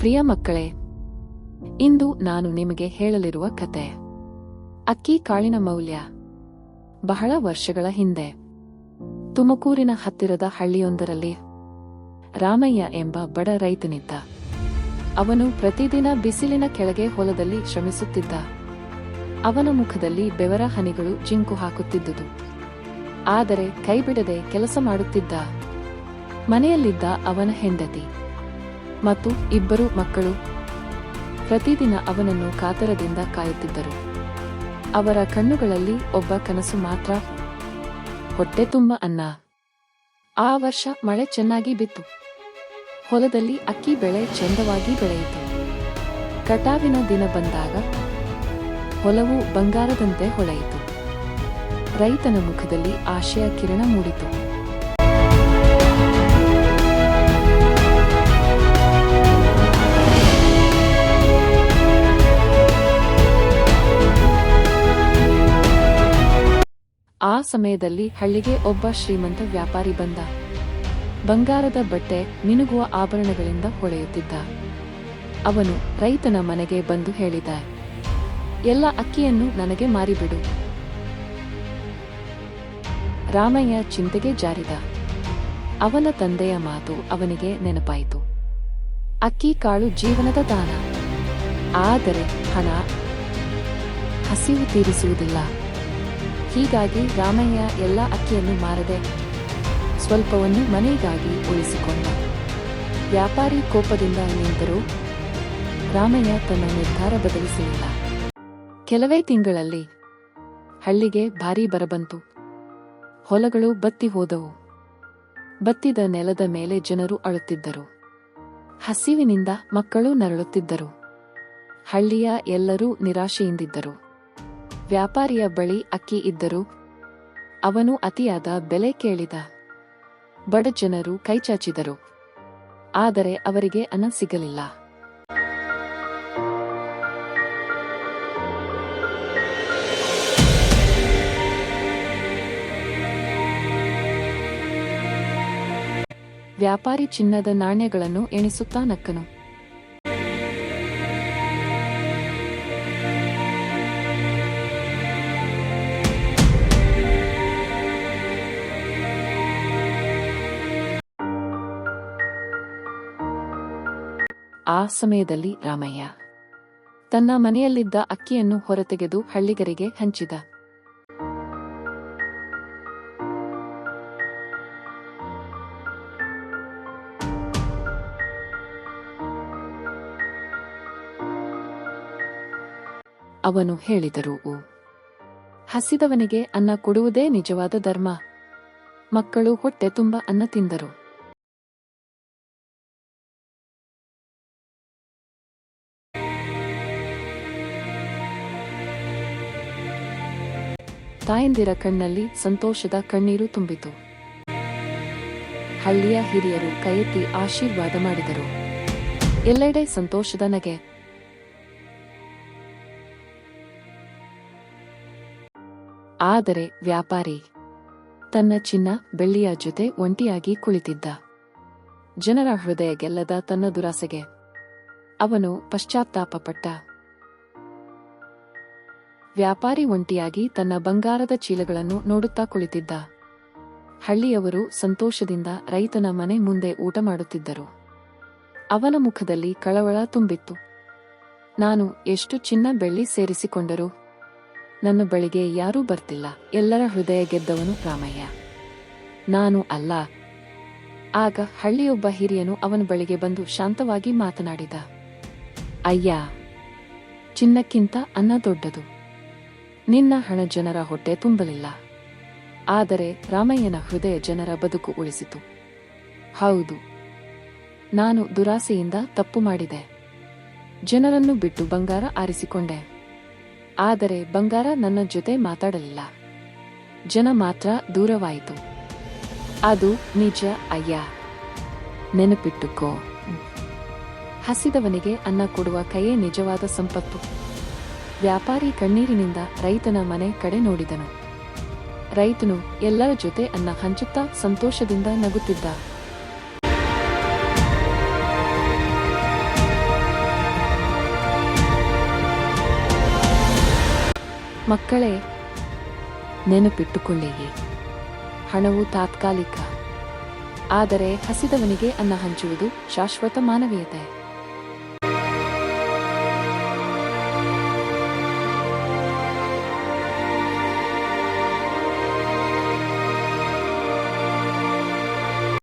ಪ್ರಿಯ ಮಕ್ಕಳೇ, ಇಂದು ನಾನು ನಿಮಗೆ ಹೇಳಲಿರುವ ಕತೆ. ಅಕ್ಕಿ ಕಾಳಿನ ಮೌಲ್ಯ. ಬಹಳ ವರ್ಷಗಳ ಹಿಂದೆ, ತುಮಕೂರಿನ ಹತ್ತಿರದ ಹಳ್ಳಿಯೊಂದರಲ್ಲಿ, ರಾಮಯ್ಯ ಎಂಬ ಬಡ ರೈತನಿದ್ದ. ಅವನು ಪ್ರತಿದಿನ ಬಿಸಿಲಿನ ಕೆಳಗೆ ಹೊಲದಲ್ಲಿ ಶ್ರಮಿಸುತ್ತಿದ್ದ. ಅವನ ಮುಖದಲ್ಲಿ ಬೆವರ ಹನಿಗಳು ಜಿಂಕು ಹಾಕುತ್ತಿದ್ದುದು. ಆದರೆ ಕೈಬಿಡದೆ ಕೆಲಸ ಮಾಡುತ್ತಿದ್ದ. ಮನೆಯಲ್ಲಿದ್ದ ಅವನ ಹೆಂಡತಿ. ಮತ್ತು ಇಬ್ಬರು ಮಕ್ಕಳು. ಪ್ರತಿದಿನ ಅವನನ್ನು ಕಾತರದಿಂದ ಕಾಯುತ್ತಿದ್ದರು. ಅವರ ಕಣ್ಣುಗಳಲ್ಲಿ ಒಬ್ಬ ಕನಸು ಮಾತ್ರ. ಹೊಟ್ಟೆ ತುಂಬ ಅನ್ನ. ಆ ವರ್ಷ ಮಳೆ ಚೆನ್ನಾಗಿ ಬಿತ್ತು. ಹೊಲದಲ್ಲಿ ಅಕ್ಕಿ ಬೆಳೆ ಚೆಂದವಾಗಿ ಬೆಳೆಯಿತು. ಕಟಾವಿನ ದಿನ ಬಂದಾಗ ಹೊಲವು ಬಂಗಾರದಂತೆ ಹೊಳೆಯಿತು. ರೈತನ ಮುಖದಲ್ಲಿ ಆಶಯ ಕಿರಣ ಮೂಡಿತು. ಸಮಯದಲ್ಲಿ ಹಳ್ಳಿಗೆ ಒಬ್ಬ ಶ್ರೀಮಂತ ವ್ಯಾಪಾರಿ ಬಂದ. ಬಂಗಾರದ ಬಟ್ಟೆ ಮಿನುಗುವ ಆಭರಣಗಳಿಂದ ಹೊಳೆಯುತ್ತಿದ್ದ. ಅವನು ರೈತನ ಮನೆಗೆ ಬಂದು ಹೇಳಿದ, ಎಲ್ಲ ಅಕ್ಕಿಯನ್ನು ನನಗೆ ಮಾರಿಬಿಡು. ರಾಮಯ್ಯ ಚಿಂತೆಗೆ ಜಾರಿದ. ಅವನ ತಂದೆಯ ಮಾತು ಅವನಿಗೆ ನೆನಪಾಯಿತು. ಅಕ್ಕಿ ಕಾಳು ಜೀವನದ ದಾನ. ಆದರೆ ಹಣ ಹಸಿವು ತೀರಿಸುವುದಿಲ್ಲ. ಹೀಗಾಗಿ ರಾಮಯ್ಯ ಎಲ್ಲ ಅಕ್ಕಿಯನ್ನು ಮಾರದೆ ಸ್ವಲ್ಪವನ್ನು ಮನೆಗಾಗಿ ಉಳಿಸಿಕೊಂಡ. ವ್ಯಾಪಾರಿ ಕೋಪದಿಂದ ನಿಂತರೂ ರಾಮಯ್ಯ ತನ್ನ ನಿರ್ಧಾರ ಬದಲಿಸಲಿಲ್ಲ. ಕೆಲವೇ ತಿಂಗಳಲ್ಲಿ ಹಳ್ಳಿಗೆ ಭಾರೀ ಬರಬಂತು. ಹೊಲಗಳು ಬತ್ತಿ ಹೋದವು. ಬತ್ತಿದ ನೆಲದ ಮೇಲೆ ಜನರು ಅಳುತ್ತಿದ್ದರು. ಹಸಿವಿನಿಂದ ಮಕ್ಕಳು ನರಳುತ್ತಿದ್ದರು. ಹಳ್ಳಿಯ ಎಲ್ಲರೂ ನಿರಾಶೆಯಿಂದಿದ್ದರು. ವ್ಯಾಪಾರಿಯ ಬಳಿ ಅಕ್ಕಿ ಇದ್ದರು ಅವನು ಅತಿಯಾದ ಬೆಲೆ ಕೇಳಿದ. ಬಡ ಜನರು ಕೈಚಾಚಿದರು. ಆದರೆ ಅವರಿಗೆ ಅನ್ನ ಸಿಗಲಿಲ್ಲ. ವ್ಯಾಪಾರಿ ಚಿನ್ನದ ನಾಣ್ಯಗಳನ್ನು ಎಣಿಸುತ್ತಾ ನಕ್ಕನು. ಆ ಸಮಯದಲ್ಲಿ ರಾಮಯ್ಯ. ತನ್ನ ಮನೆಯಲ್ಲಿದ್ದ ಅಕ್ಕಿಯನ್ನು ಹೊರತೆಗೆದು ಹಳ್ಳಿಗರಿಗೆ ಹಂಚಿದ. ಅವನು ಹೇಳಿದರು ಹಸಿದವನಿಗೆ ಅನ್ನ ಕೊಡುವುದೇ ನಿಜವಾದ ಧರ್ಮ. ಮಕ್ಕಳು ಹೊಟ್ಟೆ ತುಂಬ ಅನ್ನ ತಿಂದರು. ತಾಯಂದಿರ ಕಣ್ಣಲ್ಲಿ ಸಂತೋಷದ ಕಣ್ಣೀರು ತುಂಬಿತು. ಹಳ್ಳಿಯ ಹಿರಿಯರು ಕೈಯೆತ್ತಿ ಆಶೀರ್ವಾದ ಮಾಡಿದರು. ಎಲ್ಲೆಡೆ ಸಂತೋಷದ ನಗೆ. ಆದರೆ ವ್ಯಾಪಾರಿ ತನ್ನ ಚಿನ್ನ ಬೆಳ್ಳಿಯ ಜೊತೆ ಒಂಟಿಯಾಗಿ ಕುಳಿತಿದ್ದ. ಜನರ ಹೃದಯ ಗೆಲ್ಲದ ತನ್ನ ದುರಾಸೆಗೆ. ಅವನು ಪಶ್ಚಾತ್ತಾಪಪಟ್ಟ. ವ್ಯಾಪಾರಿ ಒಂಟಿಯಾಗಿ ತನ್ನ ಬಂಗಾರದ ಚೀಲಗಳನ್ನು ನೋಡುತ್ತಾ ಕುಳಿತಿದ್ದ. ಹಳ್ಳಿಯವರು ಸಂತೋಷದಿಂದ ರೈತನ ಮನೆ ಮುಂದೆ ಊಟ ಮಾಡುತ್ತಿದ್ದರು. ಅವನ ಮುಖದಲ್ಲಿ ಕಳವಳ ತುಂಬಿತ್ತು. ನಾನು ಎಷ್ಟು ಚಿನ್ನ ಬೆಳ್ಳಿ ಸೇರಿಸಿಕೊಂಡರು? ನನ್ನ ಬಳಿಗೆ ಯಾರೂ ಬರ್ತಿಲ್ಲ. ಎಲ್ಲರ ಹೃದಯ ಗೆದ್ದವನು ರಾಮಯ್ಯ. ನಾನು ಅಲ್ಲ. ಆಗ ಹಳ್ಳಿಯೊಬ್ಬ ಹಿರಿಯನು ಅವನ ಬಳಿಗೆ ಬಂದು ಶಾಂತವಾಗಿ ಮಾತನಾಡಿದ. ಅಯ್ಯ, ಚಿನ್ನಕ್ಕಿಂತ ಅನ್ನ ದೊಡ್ಡದು. ನಿನ್ನ ಹಣ ಜನರ ಹೊಟ್ಟೆ ತುಂಬಲಿಲ್ಲ. ಆದರೆ ರಾಮಯ್ಯನ ಹೃದಯ ಜನರ ಬದುಕು ಉಳಿಸಿತು. ಹೌದು, ನಾನು ದುರಾಸೆಯಿಂದ ತಪ್ಪು ಮಾಡಿದೆ. ಜನರನ್ನು ಬಿಟ್ಟು ಬಂಗಾರ ಆರಿಸಿಕೊಂಡೆ. ಆದರೆ ಬಂಗಾರ ನನ್ನ ಜೊತೆ ಮಾತಾಡಲಿಲ್ಲ. ಜನ ಮಾತ್ರ ದೂರವಾಯಿತು. ಅದು ನಿಜ ಅಯ್ಯ. ನೆನಪಿಟ್ಟುಕೋ. ಹಸಿದವನಿಗೆ ಅನ್ನ ಕೊಡುವ ಕೈಯೇ ನಿಜವಾದ ಸಂಪತ್ತು. ವ್ಯಾಪಾರಿ ಕಣ್ಣೀರಿನಿಂದ ರೈತನ ಮನೆ ಕಡೆ ನೋಡಿದನು. ರೈತನು ಎಲ್ಲರ ಜೊತೆ ಅನ್ನ ಹಂಚುತ್ತಾ ಸಂತೋಷದಿಂದ ನಗುತ್ತಿದ್ದ. ಮಕ್ಕಳೇ ನೆನಪಿಟ್ಟುಕೊಳ್ಳಿ ಹಣವು ತಾತ್ಕಾಲಿಕ. ಆದರೆ ಹಸಿದವನಿಗೆ ಅನ್ನ ಹಂಚುವುದು ಶಾಶ್ವತ ಮಾನವೀಯತೆ.